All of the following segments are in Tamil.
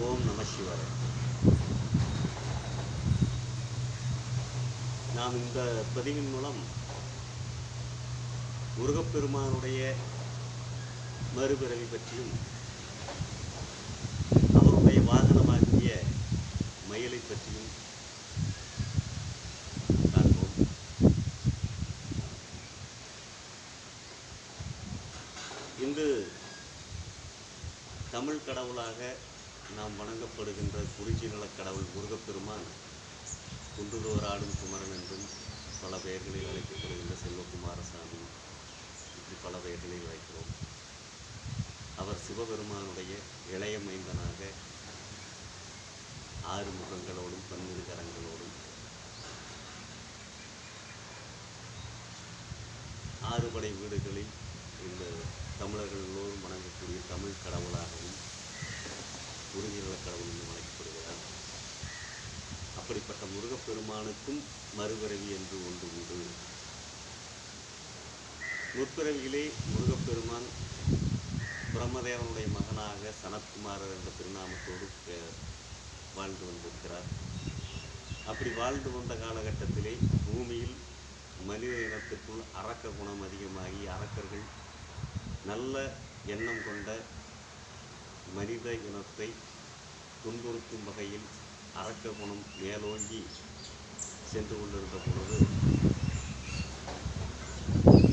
ஓம் நம சிவாய. நாம் இந்த பதிவின் மூலம் முருகப்பெருமானுடைய மறுபிறவி பற்றியும் அவருடைய வாகனமாகிய மயிலை பற்றியும் காண்போம். இன்று தமிழ் கடவுளாக நாம் வணங்கப்படுகின்ற குறிச்சி நிலக் கடவுள் முருகப்பெருமான் குன்றுதோர் ஆடும் குமரன் என்றும் பல பெயர்களில் அழைக்கப்படுகின்ற செல்வகுமாரசாமி இப்படி பல பெயர்களில் அழைக்கிறோம். அவர் சிவபெருமானுடைய இளைய மைந்தனாக ஆறு முகங்களோடும் பன்னிரு கரங்களோடும் ஆறுபடை வீடுகளில் இந்த தமிழர்கள் எல்லோரும் வணங்கக்கூடிய தமிழ் கடவுளாகவும் உறுதிநல கடவுள் என்றும் அழைக்கப்படுகிறார். அப்படிப்பட்ட முருகப்பெருமானுக்கும் மறுபிறவி என்று ஒன்று உண்டு. முற்பிறவியிலே முருகப்பெருமான் பிரம்மதேவனுடைய மகனாக சனத்குமாரர் என்ற திருநாமத்தோடு வாழ்ந்து வந்திருக்கிறார். அப்படி வாழ்ந்து வந்த காலகட்டத்திலே பூமியில் மனித இனத்திற்குள் அரக்க குணம் அதிகமாகி அரக்கர்கள் நல்ல எண்ணம் கொண்ட மனித இனத்தை துன்புறுத்தும் வகையில் அரக்க குணம் மேலோங்கி சென்று கொண்டிருந்த பொழுது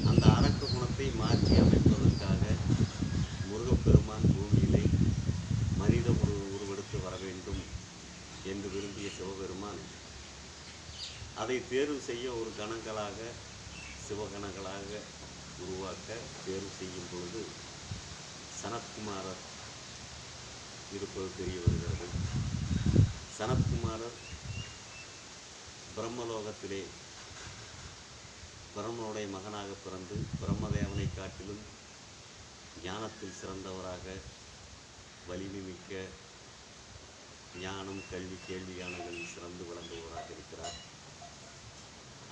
அந்த அரக்க குணத்தை மாற்றி அமைப்பதற்காக முருகப்பெருமான் பூமியிலே மனித உரு உருவெடுத்து வர வேண்டும் என்று விரும்பிய சிவபெருமான். அதை தேர்வு செய்ய ஒரு கணங்களாக சிவகணங்களாக உருவாக்க தேர்வு செய்யும் பொழுது சனத்குமாரர் இருப்பது தெரிய வருகிறது. சனத்குமாரர் பிரம்மலோகத்திலே பிரம்மனுடைய மகனாக பிறந்து பிரம்மதேவனை காட்டிலும் ஞானத்தில் சிறந்தவராக வலிமை மிக்க ஞானம் கல்வி கேள்வி ஞானங்களில் சிறந்து விளங்குபவராக இருக்கிறார்.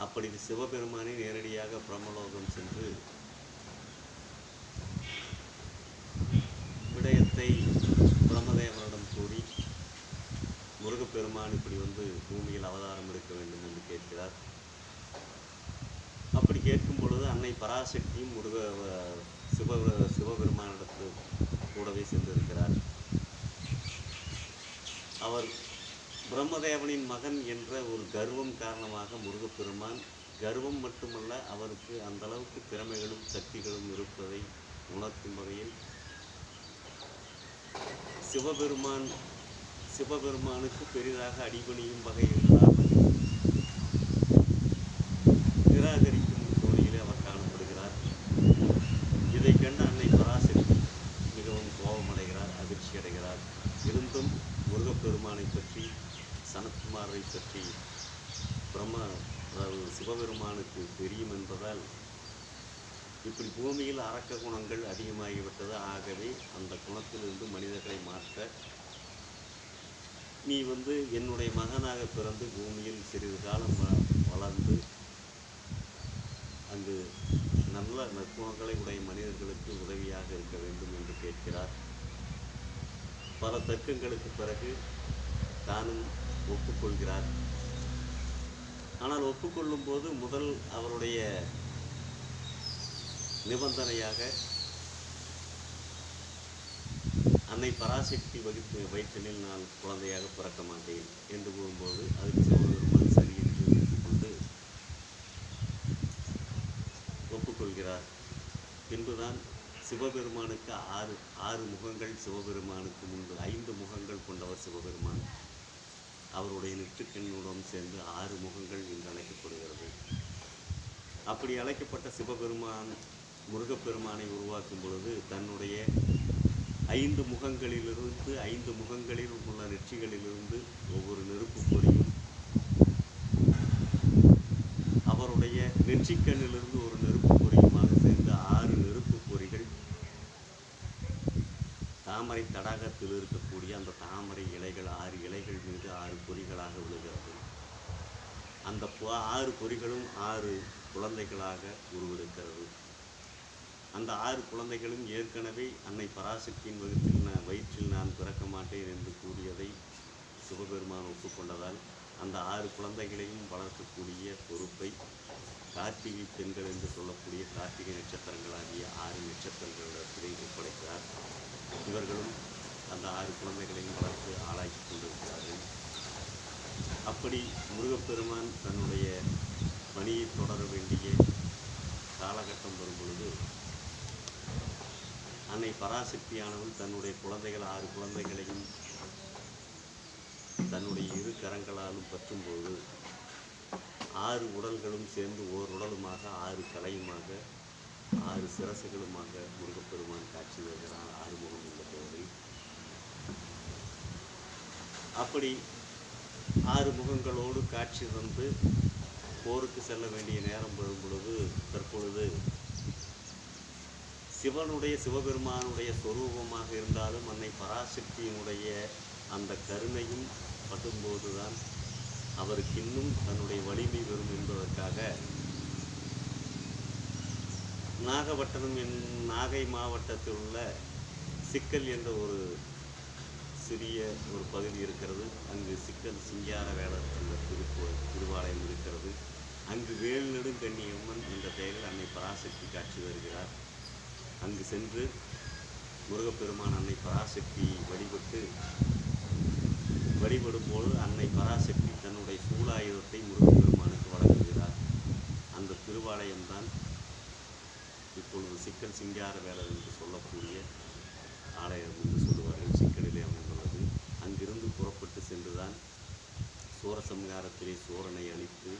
அப்படி சிவபெருமானை நேரடியாக பிரம்மலோகம் சென்று விடயத்தை முருகப்பெருமான் இப்படி வந்து பூமியில் அவதாரம் எடுக்க வேண்டும் என்று கேட்கிறார். அப்படி கேட்கும் பொழுது அன்னை பராசக்தியும் முருக சிவ சிவபெருமானிடத்து கூடவே சென்றிருக்கிறார். அவர் பிரம்மதேவனின் மகன் என்ற ஒரு கர்வம் காரணமாக முருகப்பெருமான் கர்வம் மட்டுமல்ல அவருக்கு அந்த அளவுக்கு திறமைகளும் சக்திகளும் இருப்பதை உணர்த்தும் வகையில் சிவபெருமான் சிவபெருமானுக்கு பெரிதாக அடிபணியும் வகையில் நிராகரிக்கும் தோணியிலே அவர் காணப்படுகிறார். இதை கண்ட அன்னை பராசரி மிகவும் கோபமடைகிறார் அதிர்ச்சி அடைகிறார். இருந்தும் முருகப்பெருமானை பற்றி சனத்குமாரை பற்றி பிரம்ம அதாவது சிவபெருமானுக்கு தெரியும் என்பதால் இப்படி பூமியில் அரக்க குணங்கள் அதிகமாகிவிட்டது. ஆகவே அந்த குணத்திலிருந்து மனிதர்களை மாற்ற நீ வந்து என்னுடைய மகனாக பிறந்து பூமியில் சிறிது காலம் வ- வளர்ந்து அங்கு நல்ல நற்குணங்களை உடைய மனிதர்களுக்கு உதவியாக இருக்க வேண்டும் என்று கேட்கிறார். பல தர்க்கங்களுக்கு பிறகு தானும் ஒப்புக்கொள்கிறார். ஆனால் ஒப்புக்கொள்ளும் போது முதல் அவருடைய நிபந்தனையாக அன்னை பராசக்தி வகித்து வயிற்றினில் நான் குழந்தையாக பிறக்க மாட்டேன் என்று கூறும்போது அதுக்கு சிவபெருமான் சரி என்று கொண்டு ஒப்புக்கொள்கிறார். பின்புதான் சிவபெருமானுக்கு ஆறு ஆறு முகங்கள் சிவபெருமானுக்கு முன்பு ஐந்து முகங்கள் கொண்டவர் சிவபெருமான். அவருடைய நெற்றுக்கண்ணுடன் சேர்ந்து ஆறு முகங்கள் என்று அழைக்கப்படுகிறது அப்படி அழைக்கப்பட்ட சிவபெருமான் முருகப்பெருமானை உருவாக்கும் பொழுது தன்னுடைய ஐந்து முகங்களிலிருந்து ஐந்து முகங்களில் உள்ள நெற்றிகளிலிருந்து ஒவ்வொரு நெருப்பு பொறியும். அவருடைய நெற்றிக்கண்ணிலிருந்து ஒரு நெருப்பு பொறியுமாக சேர்ந்த ஆறு நெருப்பு பொறிகள். தாமரை தடாகத்தில் இருக்கக்கூடிய அந்த தாமரை இலைகள் ஆறு இலைகள் மீது ஆறு பொறிகளாக விழுகிறது. அந்த ஆறு பொறிகளும் ஆறு குழந்தைகளாக உருவெடுக்கிறது. அந்த ஆறு குழந்தைகளும் ஏற்கனவே அன்னை பராசக்தியின் வகுத்தில் நான் வயிற்றில் நான் பிறக்க மாட்டேன் என்று கூறியதை சிவபெருமான் ஒப்புக்கொண்டதால் அந்த ஆறு குழந்தைகளையும் வளர்க்கக்கூடிய பொறுப்பை கார்த்திகை பெண்கள் என்று சொல்லக்கூடிய கார்த்திகை நட்சத்திரங்களாகிய ஆறு நட்சத்திரங்களிடத்திலே ஒப்படைக்கிறார் இவர்களும் அந்த ஆறு குழந்தைகளையும் வளர்த்து ஆளாக்கி கொண்டிருக்கிறார்கள். அப்படி முருகப்பெருமான் தன்னுடைய பணியை தொடர வேண்டிய காலகட்டம் வரும் பொழுது அன்னை பராசக்தியானவள் தன்னுடைய குழந்தைகள் ஆறு குழந்தைகளையும் தன்னுடைய இரு கரங்களாலும் பற்றும்போது ஆறு உடல்களும் சேர்ந்து ஓர் உடலுமாக ஆறு கலையுமாக ஆறு சிரசுகளுமாக முருகப்பெருமான் காட்சி வருகிறார் ஆறுமுகம் என்ற பெயரில். அப்படி ஆறு முகங்களோடு காட்சி தந்து போருக்கு செல்ல வேண்டிய நேரம் வரும் பொழுது சிவனுடைய சிவபெருமானுடைய சொரூபமாக இருந்தாலும் அன்னை பராசக்தியினுடைய அந்த கருணையும் படும்போதுதான் அவருக்கு இன்னும் தன்னுடைய வலிமை வரும் என்பதற்காக நாகப்பட்டினம் என் நாகை மாவட்டத்தில் உள்ள சிக்கல் என்ற ஒரு சிறிய ஒரு பகுதி இருக்கிறது. அங்கு சிக்கல் சிங்கார வேடர் என்ற திருப்போ திருவாலயம் இருக்கிறது. அங்கு வேல் நெடுங்கண்ணியம்மன் என்ற பெயரில் அன்னை பராசக்தி காட்சி வருகிறார் அங்கு சென்று முருகப்பெருமான் அன்னை பராசக்தி வழிபட்டு வழிபடும்போது அன்னை பராசக்தி தன்னுடைய சூலாயுதத்தை முருகப்பெருமானுக்கு வழங்குகிறார். அந்த திருவாலயம்தான் இப்பொழுது சிக்கல் சிங்கார வேலர் என்று சொல்லக்கூடிய ஆலயம் என்று சொல்லுவார்கள். சிக்கலிலே அமைந்துள்ளது அங்கிருந்து புறப்பட்டு சென்றுதான் சூரசம்ஹாரத்திலே சூரனை அழித்து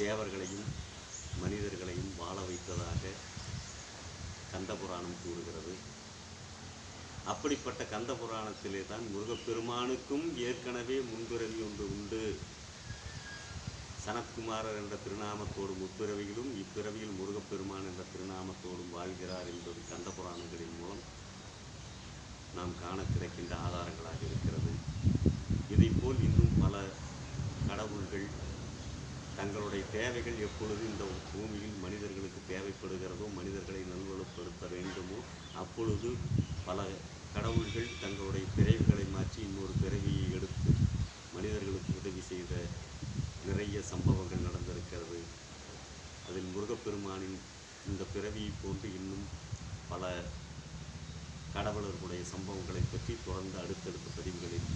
தேவர்களையும் மனிதர்களையும் வாழ வைத்ததாக கந்தபுராணம் கூறுகிறது. அப்படிப்பட்ட கந்த புராணத்திலே தான் முருகப்பெருமானுக்கும் ஏற்கனவே முன்பிறவி ஒன்று உண்டு. சனத்குமாரர் என்ற திருநாமத்தோடு முற்பிறவியிலும் இப்பிறவியில் முருகப்பெருமான் என்ற திருநாமத்தோடும் வாழ்கிறார் என்பது கந்த புராணங்களின் மூலம் நாம் காண கிடைக்கின்ற ஆதாரங்களாக இருக்கிறது. இதைப்போல் இன்னும் பல கடவுள்கள் தங்களுடைய தேவைகள் எப்பொழுது இந்த பூமியில் மனிதர்களுக்கு தேவைப்படுகிறதோ மனிதர்களை நல்வலுப்படுத்த வேண்டுமோ அப்பொழுது பல கடவுள்கள் தங்களுடைய பிறவிகளை மாற்றி இன்னொரு பிறவியை எடுத்து மனிதர்களுக்கு உதவி செய்த நிறைய சம்பவங்கள் நடந்திருக்கிறது. அதில் முருகப்பெருமானின் இந்த பிறவியை போன்று இன்னும் பல கடவுளர்களுடைய சம்பவங்களை பற்றி தொடர்ந்து அடுத்தடுத்த பதிவுகளில்